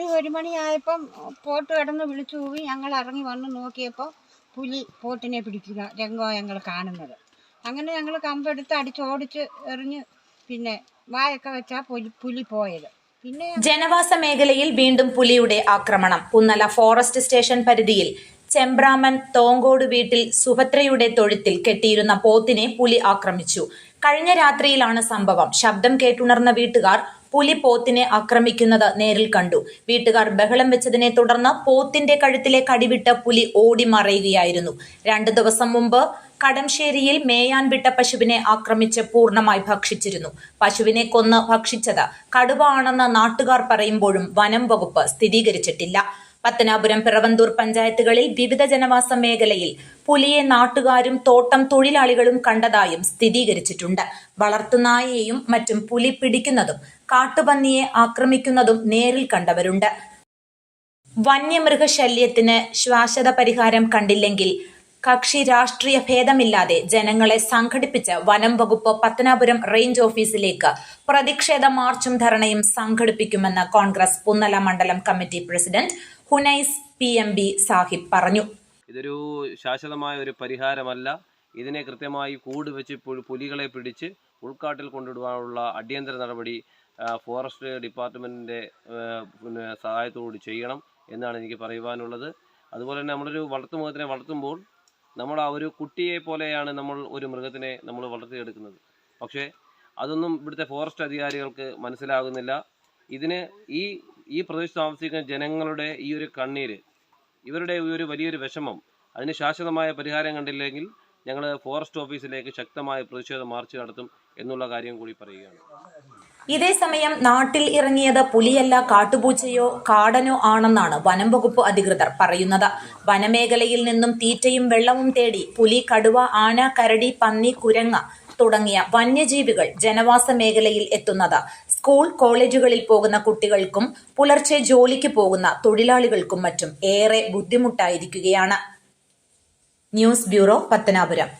ഒരു മണിയായപ്പം പോട്ട് കിടന്ന് വിളിച്ചു പോയി ഞങ്ങൾ ഇറങ്ങി വന്ന് നോക്കിയപ്പോൾ പുലി പോട്ടിനെ പിടിക്കുക രംഗോ ഞങ്ങൾ കാണുന്നത്. അങ്ങനെ ഞങ്ങൾ കമ്പെടുത്ത് അടിച്ചോടിച്ച് എറിഞ്ഞ് പിന്നെ വായൊക്കെ വെച്ചാൽ പുലി പുലി പോയത്. പിന്നെ ജനവാസ മേഖലയിൽ വീണ്ടും പുലിയുടെ ആക്രമണം. പുന്നല ഫോറസ്റ്റ് സ്റ്റേഷൻ പരിധിയിൽ ചെമ്പ്രാമൻ തോങ്കോട് വീട്ടിൽ സുഭദ്രയുടെ തൊഴുത്തിൽ കെട്ടിയിരുന്ന പോത്തിനെ പുലി ആക്രമിച്ചു. കഴിഞ്ഞ രാത്രിയിലാണ് സംഭവം. ശബ്ദം കേട്ടുണർന്ന വീട്ടുകാർ പുലി പോത്തിനെ ആക്രമിക്കുന്നത് നേരിൽ കണ്ടു. വീട്ടുകാർ ബഹളം വെച്ചതിനെ തുടർന്ന് പോത്തിന്റെ കഴുത്തിലെ കടിവിട്ട പുലി ഓടി മറയുകയായിരുന്നു. രണ്ടു ദിവസം മുമ്പ് കടംശേരിയിൽ മേയാൻ വിട്ട പശുവിനെ ആക്രമിച്ച് പൂർണമായി ഭക്ഷിച്ചിരുന്നു. പശുവിനെ കൊന്ന് ഭക്ഷിച്ചത് കടുവാണെന്ന് നാട്ടുകാർ പറയുമ്പോഴും വനം വകുപ്പ് സ്ഥിരീകരിച്ചിട്ടില്ല. പത്തനാപുരം പിറവന്തൂർ പഞ്ചായത്തുകളിൽ വിവിധ ജനവാസ മേഖലയിൽ പുലിയെ നാട്ടുകാരും തോട്ടം തൊഴിലാളികളും കണ്ടതായും സ്ഥിരീകരിച്ചിട്ടുണ്ട്. വളർത്തുനായയെയും മറ്റും പുലി പിടിക്കുന്നതും കാട്ടുപന്നിയെ ആക്രമിക്കുന്നതും നേരിൽ കണ്ടവരുണ്ട്. വന്യമൃഗശല്യത്തിന് ശാശ്വത പരിഹാരം കണ്ടില്ലെങ്കിൽ കക്ഷി രാഷ്ട്രീയ ഭേദമില്ലാതെ ജനങ്ങളെ സംഘടിപ്പിച്ച് വനം വകുപ്പ് പത്തനാപുരം റേഞ്ച് ഓഫീസിലേക്ക് പ്രതിഷേധ മാർച്ചും ധർണയും സംഘടിപ്പിക്കുമെന്ന് കോൺഗ്രസ് പുന്നല മണ്ഡലം committee president Hunais P M B Sahib പറഞ്ഞു. ഇതൊരു ശാശ്വതമായ ഒരു പരിഹാരമല്ല. ഇതിനെ കൃത്യമായി കൂട് വെച്ച് പുലികളെ പിടിച്ച് ഉൾക്കാട്ടിൽ കൊണ്ടിടുവാനുള്ള അടിയന്തര നടപടി ഫോറസ്റ്റ് ഡിപ്പാർട്ട്മെന്റിന്റെ പിന്നെ ചെയ്യണം എന്നാണ് എനിക്ക് പറയുവാനുള്ളത്. അതുപോലെ തന്നെ നമ്മളൊരു വളർത്തുമൃഗത്തിനെ വളർത്തുമ്പോൾ നമ്മൾ ആ ഒരു കുട്ടിയെ പോലെയാണ് നമ്മൾ ഒരു മൃഗത്തിനെ നമ്മൾ വളർത്തിയെടുക്കുന്നത്. പക്ഷേ അതൊന്നും ഇവിടുത്തെ ഫോറസ്റ്റ് അധികാരികൾക്ക് മനസ്സിലാകുന്നില്ല. ഇതിന് ഈ ഈ പ്രദേശത്ത് താമസിക്കുന്ന ജനങ്ങളുടെ ഈ ഒരു കണ്ണീര് ഇവരുടെ ഈ ഒരു വലിയൊരു വിഷമം അതിന് ശാശ്വതമായ പരിഹാരം കണ്ടില്ലെങ്കിൽ ഞങ്ങൾ ഫോറസ്റ്റ് ഓഫീസിലേക്ക് ശക്തമായ പ്രതിഷേധ മാർച്ച് നടത്തും എന്നുള്ള കാര്യം കൂടി പറയുകയാണ്. ഇതേസമയം നാട്ടിൽ ഇറങ്ങിയത് പുലിയല്ല കാട്ടുപൂച്ചയോ കാടനോ ആണെന്നാണ് വനം വകുപ്പ് അധികൃതർ പറയുന്നത്. വനമേഖലയിൽ നിന്നും തീറ്റയും വെള്ളവും തേടി പുലി കടുവ ആന കരടി പന്നി കുരങ്ങ തുടങ്ങിയ വന്യജീവികൾ ജനവാസ മേഖലയിൽ എത്തുന്നത്. സ്കൂൾ കോളേജുകളിൽ പോകുന്ന കുട്ടികൾക്കും പുലർച്ചെ ജോലിക്ക് പോകുന്ന തൊഴിലാളികൾക്കും മറ്റും ഏറെ ബുദ്ധിമുട്ടായിരിക്കുകയാണ്. News bureau Pathanapuram.